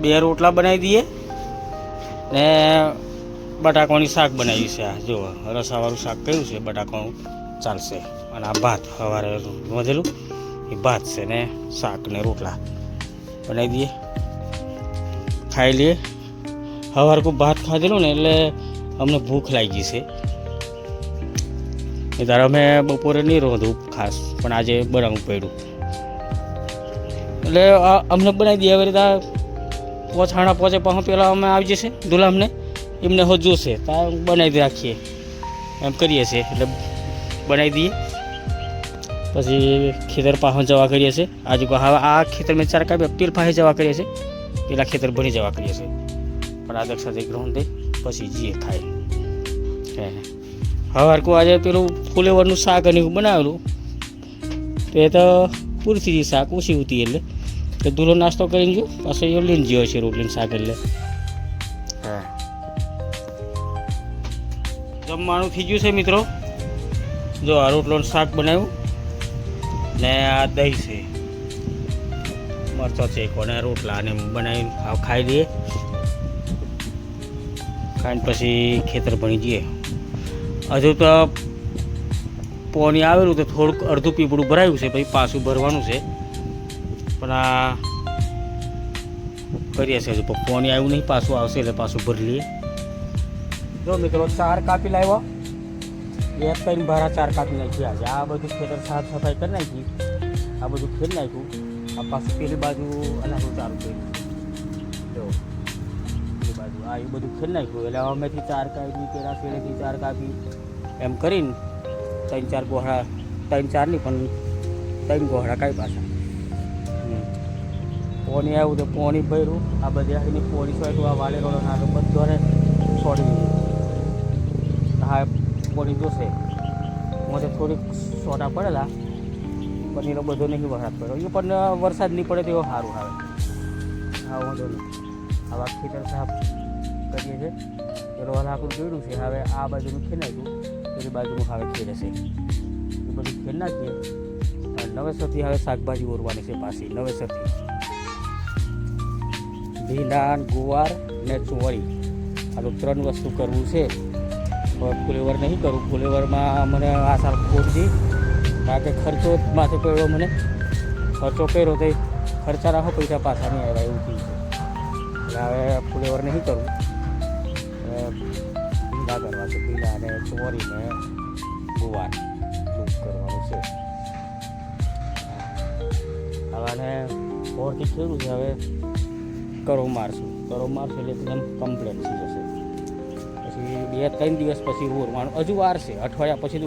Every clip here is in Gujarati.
બે રોટલા બનાવી દઈએ ને બટાકાની શાક બનાવ્યું છે આ. જો રસાવાળું શાક કયું છે? બટાકાનું ચાલશે. અને આ ભાત, સવારે વધેલું. એ ભાત છે ને શાક ને રોટલા. બનાવી દઈએ. ખાઈ લઈએ. સવારે કોઈ ભાત ખાધેલું ને એટલે અમને ભૂખ લાગી છે. એ તારે અમે બપોરે નહીં રોધું ખાસ, પણ આજે બનાવવું પડ્યું. એટલે અમને બનાવી દઈએ હવે રીતે પોછાણા પોચે પાછું પેલા અમે આવી જશે દુલામને. એમને હો જોશે. તો બનાવી રાખીએ. એમ કરીએ છીએ. એટલે બનાવી દઈએ. પછી ખેતર પાસે જવા કરીએ છીએ. આજુ હવે આ ખેતર મેં ચાર કાપી પેલ પાસે જવા કરીએ છીએ. પેલા ખેતર ભરી જવા કરીએ છીએ. પણ આદર સાથે ગ્રહણ દે પછી જઈએ ખાય હે હવારકું આજે પેલું ફુલેવરનું શાક અને બનાવેલું. તો એ તો પૂરતી શાક, ઓછી ઉતી એટલે. તો દૂરો નાસ્તો કરીને ગયો. પાછો એ લઈને ગયો છે રોટલીને શાક એટલે. હા. જમવાનું થઈ ગયું છે મિત્રો. જો આ રોટલોનું શાક બનાવ્યું. ને આ દહીં છે. મરચો છે કોને રોટલા અને બનાવીને ખાઈ દઈએ ખાઈને પછી ખેતર ભણી જઈએ. હજુ તો પોણી આવેલું તો થોડુંક અડધું પીપળું ભરાયું છે પછી પાછું ભરવાનું છે. પણ આ કરીએ છે હજુ આવ્યું નહીં, પાછું આવશે એટલે પાછું ભરી લઈએ. જો મિત્રો, ચાર કાપી લાવ્યો. એક કઈ ભારા ચાર કાપી નાખી આજે આ બધું ખેતર સાફ સફાઈ કરી નાખી. આ બધું ખેડ નાખ્યું. આ પાછું પેલી બાજુ અનાજું ચાલુ કર્યું. જો, પેલી બાજુ. આ એ બધું ખેડ નાખ્યું. એટલે અમેથી ચાર કાપી, પેલા શેડેથી ચાર કાપી. એમ કરીને ત્રણ ચાર ગોહળા, ત્રણ ચાર નહીં પણ ત્રણ ગોહળા કાંઈ પાછા પોણી આવ્યું તો પોણી ભર્યું. આ બધી આવીને પોણી સોયટું આ વાલેરો ના બધોને છોડી દીધું. હા, પોણી જોશે. મોટે થોડીક સોટા પડેલા. પણ એનો બધો નહીં વરસાદ પડ્યો. એ પણ વરસાદ નહીં પડે તેવો સારું આવે. હા, વાંધો નહીં. આવા ખેતર સાફ કરીએ છીએ. પેલો હલાકું જોયું છે. હવે આ બાજુનું નાખ્યું પેલી બાજુનું હવે ખેડ હશે એ બધું ખેડ નાખીએ. નવેસરથી હવે શાકભાજી ઓરવાની છે પાછી. નવેસરથી. ભીંડા ગુવાર ને ચોળી. આ ત્રણ વસ્તુ કરવું છે. ફુલેવર નહીં કરું. ફુલેવરમાં મને આ સાલ ખોટજી કારણ કે ખર્ચો માથે પડ્યો મને. ખર્ચો કર્યો તો ખર્ચા રાખો, પૈસા પાછા નહીં આવ્યા એવું થયું એટલે હવે ફુલેવર નહીં કરું. હવે ભીંડા કરવા છે. ભીંડા અને ચોરી ગુવાર કરવાનું છે. હવે આને ખેડું છે. હવે કરો મારશું. કરો મારશું એટલે એકદમ કમ્પ્લેટ થઈ જશે. પછી બે ત્રણ દિવસ પછી ઓરવાનું હજુ વારશે અઠવાડિયા પછી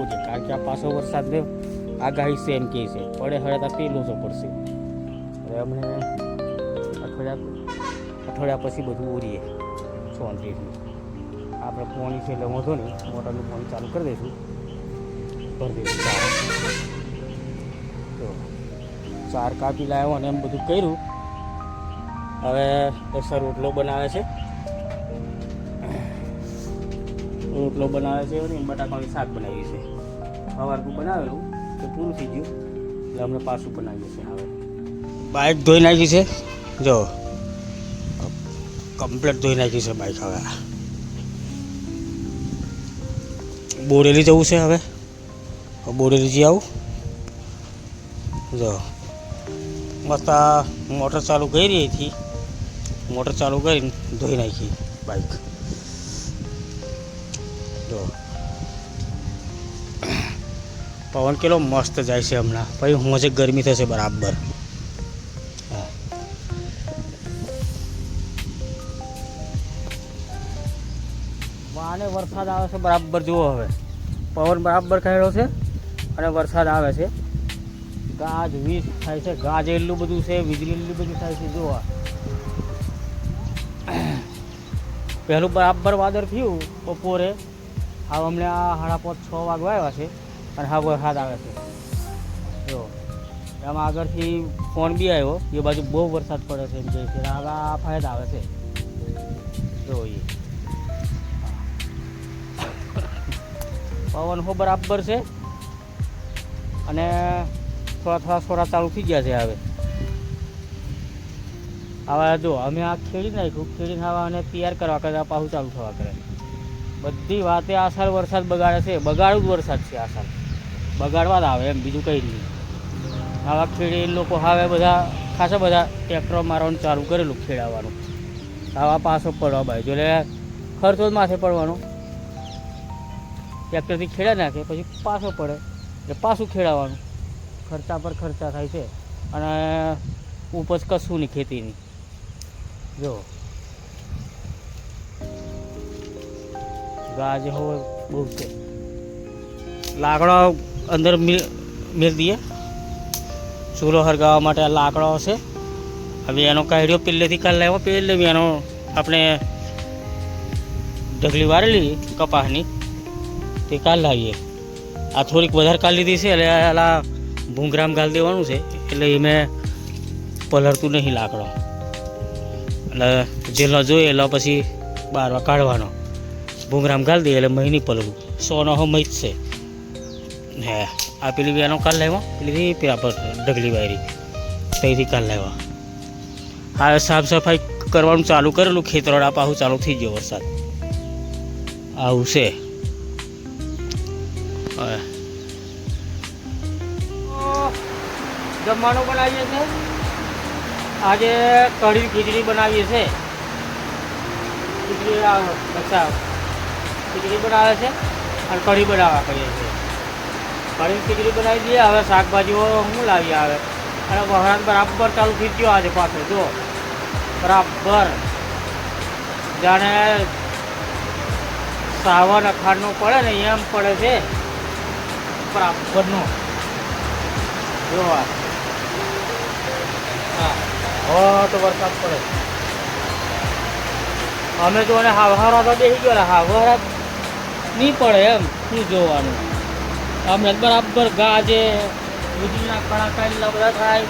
ઓજે કારણ કે આ પાછો વરસાદ લે આગાહી એમ કહે છે. પડે હવે તો પેલું તો પડશે. હવે અમને અઠવાડિયા અઠવાડિયા પછી બધું ઓરીએ શાંતિથી આપણે પોણી છે એટલે વાંધો નહીં. મોટરનું પાણી ચાલુ કરી દઈશું. ભરી દઈશું. તો ચાર કાપી લાવ્યો અને એમ બધું કર્યું. હવે દસર રોટલો બનાવે છે. રોટલો બનાવે છે અને બટાકાનું શાક બનાવીએ છે. સવારનું બનાવેલું તો પૂરું થઈ ગયું. એટલે અમને પાછું બનાવીએ છે હવે. બાઇક ધોઈ નાખી છે. જો કમ્પ્લેટ ધોઈ નાખી છે બાઇક હવે. બોરેલી જવું છે હવે. બોરેલી જઈ આવું. જો, મસ્ત મોટર ચાલુ કરી હતી. મોટર ચાલુ કરીને ધોઈ નાખી બાઇક જો. પવન કેટલો મસ્ત જાય છે હમણાં. પછી હું છે ગરમી થશે બરાબર. વાને વરસાદ આવે છે બરાબર જુઓ હવે. પવન બરાબર કહેલો છે અને વરસાદ આવે છે. ગાજ વીજ થાય છે, ગાજ એટલું બધું છે, વીજળી એટલું બધું થાય છે જોવા પહેલું બરાબર વાદળ થયું બપોરે. હા અમને આ સાડા પાંચ છ વાગવા આવ્યા છે અને હા વરસાદ આવે છે. જો, એમાં આગળથી ફોન બી આવ્યો એ બાજુ બહુ વરસાદ પડે છે એમ કહે છે. આ ફાયદા આવે છે. જોઈએ પવન હો બરાબર છે. અને થોડા થોડા સોરા ચાલુ થઈ ગયા છે હવે. હવે જો, અમે આ ખેડી નાખ્યું ખેડી ખાવા અને તૈયાર કરવા કરતા પાછું ચાલુ થવા કરે. બધી વાતે આ સાલ વરસાદ બગાડે છે, બગાડું જ વરસાદ છે આસાર બગાડવા જ આવે એમ, બીજું કંઈ નહીં. આવા ખેડી લોકો હવે બધા, ખાસા બધા ટ્રેક્ટરો મારવાનું ચાલુ કરેલું ખેડાવાનું. આવા પાછો પડવા બાજુ, એટલે ખર્ચો જ માથે પડવાનો. ટ્રેક્ટરથી ખેડા નાખે, પછી પાછો પડે, એટલે પાછું ખેડાવાનું. ખર્ચા પર ખર્ચા થાય છે. અને ઉપજ કશું નહીં, ખેતીની. જો. ગાજ હોય બહુ છે લાકડો અંદર મેળ દઈએ ચૂલો હરગાવવા માટે આ લાકડો છે. હવે એનો કાઢ્યો પહેલેથી કાલ લાવ્યો પહેલે એનો આપણે ઢગલી વારેલી કપાસની, તે કાલ લાવીએ. આ થોડીક વધારે કાલ લીધી છે, એટલે આલા ભૂંગરામ ગાલ દેવાનું છે, એટલે એ મેં પલરતું નહીં લાકડો. એટલે જેલો જોઈએ એટલે પછી બારવા કાઢવાનો. ભૂંગરામ ગાળી દઈએ એટલે મહી પલવું. સોનો હો મહી છે. હે આ પેલી બેનો કાલ લાવ્યો. પેલી પેલા પર ઢગલી વાયરી. ત્યાંથી કાલ લાવ્યા. હા સાફ સફાઈ કરવાનું ચાલુ કરેલું ખેતરોડા પાછું ચાલુ થઈ ગયો વરસાદ. આવું છે. જમવાનું બનાવીએ છીએ આજે કઢી ખીચડી બનાવીએ છીએ ખીચડી અચ્છા, ખીચડી બનાવે છે અને કઢી બનાવવા કરીએ છીએ. કઢી ખીચડી બનાવી દઈએ, હવે શાકભાજીઓ હું લાવીએ આવે. અને વહરાત બરાબર ચાલુ ગયો આજે પાછો, જો. બરાબર. જાણે સાવન અખાડનું પડે ને, એમ પડે છે. બરાબરનું. જો આ. હા, તો વરસાદ પડે. અમે જો ને હાવહારા તો બેસી ગયો હાવહારા નહીં પડે એમ, શું જોવાનું. અમે બરાબર ગાજે વીજળીના કડાકા બધા થાય.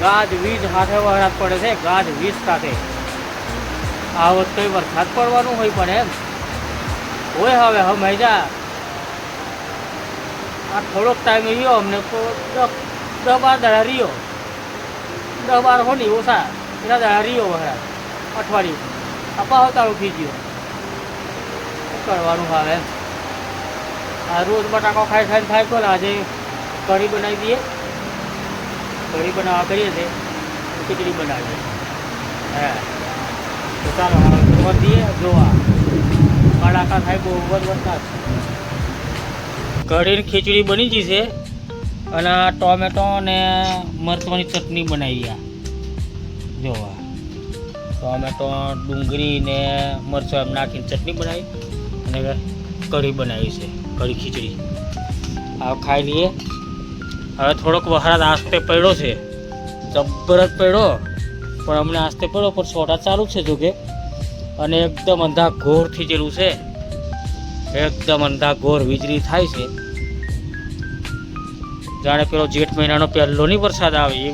ગાજ, વીજ હાથે વરસાદ પડે છે, ગાજ, વીજ સાથે. આ વખતે વરસાદ પડવાનું હોય પણ એમ. હોય હવે હમે જા. આ થોડોક ટાઈમ રહ્યો અમને તો દબા દસ રહ્યો. દસ બાર હોની, ઓછા એના દાડા રહ્યો વખરા અઠવાડિયું. આ તારું થઈ ગયો. કરવાનું હવે? આ રોજ બટાકો ખાઈ ખાઈને થાય તો આજે કઢી બનાવી દઈએ. કઢી બનાવવા કરીએ છીએ ખીચડી બનાવીએ. હા. તો ચાલો, હવે દઈએ, જોવા. કડાકા થાય બહુ જ વરસાદ કઢીની ખીચડી બની ગઈ છે. અને ટોમેટો ને મરચાંની ચટણી બનાવી આ. જોવા. ટોમેટો, ડુંગળી ને મરચાં એમ નાખીને ચટણી બનાવી અને કઢી બનાવી છે, કઢી ખીચડી. હવે ખાઈ લઈએ. હવે થોડોક વહરાદ આસ્તે પડ્યો છે. જબરજ પડ્યો. પણ અમને આસ્તે પડ્યો, પણ સોટા ચાલુ છે જોકે. અને એકદમ અંધા ઘોર ગયેલું છે. એકદમ અંધા ઘોર વીજળી થાય છે. જાણે પેલો જેઠ મહિનાનો પહેલો નહીં વરસાદ આવે, એ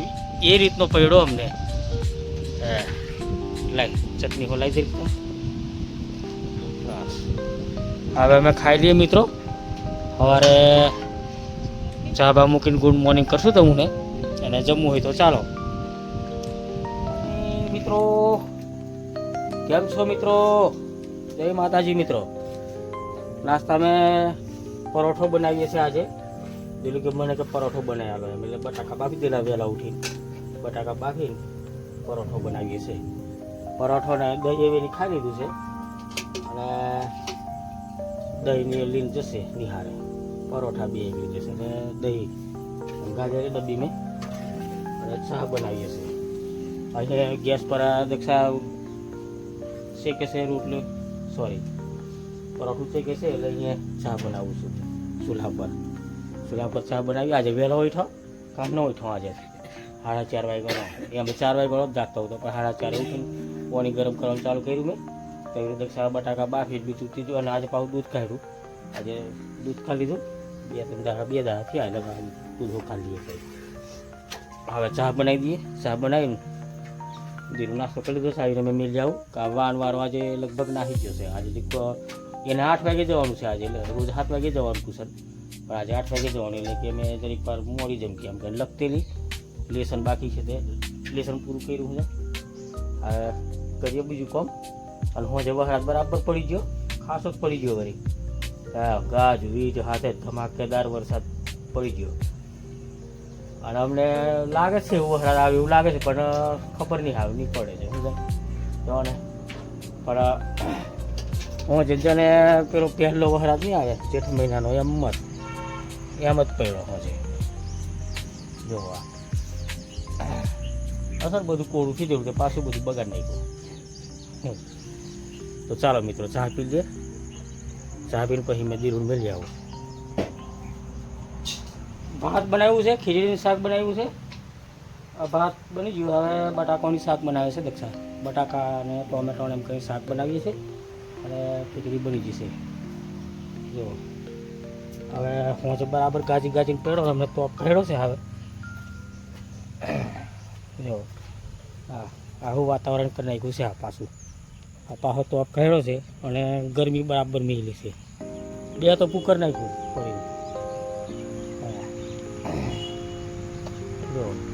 એ રીતનો પડ્યો અમને. લાય ચટણી હોલાઈ બસ. હવે અમે ખાઈ લઈએ મિત્રો. સવારે ચા બા મૂકીને ગુડ મોર્નિંગ કરશું તમને, અને જમવું હોય તો ચાલો. મિત્રો, કેમ છો મિત્રો? જય માતાજી મિત્રો. નાસ્તા મેં પરોઠો બનાવીએ છીએ આજે. દિલ્હી કે મને કે પરોઠો બનાવી આવે એટલે બટાકા બાફી દેલા વહેલા ઉઠીને. બટાકા બાફીને પરોઠો બનાવીએ છીએ. પરોઠો ને દહીં એવી ખાઈ લીધું છે. અને દહીંની લીન જશે નિહારે પરોઠા બે એવી જશે અને દહીં ગાજર ડબ્બી મેં અને ચા બનાવીએ છીએ. અહીંયા ગેસ પર દક્ષા શેકે છે રોટલી. સોરી પરોઠું શેકે છે એટલે અહીંયા ચા બનાવું છું. ચૂલા પર. ચૂલા પર ચા બનાવી આજે વહેલો ઉઠો કામ ન ઉઠો આજે સાડા ચાર વાગ્યાનો એ અમે ચાર વાગ્યાનો જ જાગતો હતો પણ સાડા ચારે ઉઠીને પાણી ગરમ કરવાનું ચાલુ કર્યું મેં તો એવી રીતે સારા બટાકા બાફી બીજું ત્રીજું અને આજે પાછું દૂધ કાઢ્યું આજે દૂધ ખાઈ લીધું બે ત્રણ દાડા બે દાડા થયા એટલે દૂધ ખાઈ લઈએ કંઈ હવે ચા બનાવી દઈએ ચા બનાવીને દીનું નાસ્તો કરી લીધો સાવીને મેં મિલ જાઉં કે આ વાન વારો આજે લગભગ નાહી ગયો છે આજે દીક એને આઠ વાગે જવાનું છે આજે એટલે રોજ સાત વાગે જવાનું કુશન પણ આજે આઠ વાગે જવાનું, એટલે કે મેં જરીક વાર મોડી જમકી એમ કે લખતેલી. લેસન બાકી છે તે. લેસન પૂરું કર્યું છે કરીએ બીજું કામ. અને હું જે વરસાદ બરાબર પડી ગયો. ખાસો જ પડી ગયો વળી ગાજ, વીજ, હાથે ધમાકેદાર વરસાદ પડી ગયો. અને અમને લાગે છે એવું વરસાદ આવે એવું લાગે છે, પણ ખબર નહીં આવે, નહીં પડે છે શું તો ને. પણ હું જજ્જાને પેલો પહેલો વરસાદ નહીં આવે, જેઠ મહિનાનો, એમ જ. એમ જ પડ્યો છે. જોવા અસર બધું કોળું થઈ જવું તે પાછું બધું બગાડ નાખ્યું. તો ચાલો મિત્રો, ચા પી લે. ચા પીને પછી મેં દીરું મેળવી આવું. ભાત બનાવ્યું છે, ખીચડીનું શાક બનાવ્યું છે. ભાત બની ગયું. હવે બટાકાની શાક બનાવે છે, દક્ષા. બટાકા અને ટોમેટો એમ કરી શાક બનાવીએ છીએ. અને ખીચડી બની જશે. જો. હવે હું તો બરાબર ગાજી ગાજીને પહેરો અમે ટોપ ખેડો છે હવે. જો હા આવું વાતાવરણ કરી નાખ્યું છે આ પાછું. આ પાછો ટોપ ખેડો છે, અને ગરમી બરાબર મેલી છે. બે તો કુકર નાખ્યું ફરી. જો.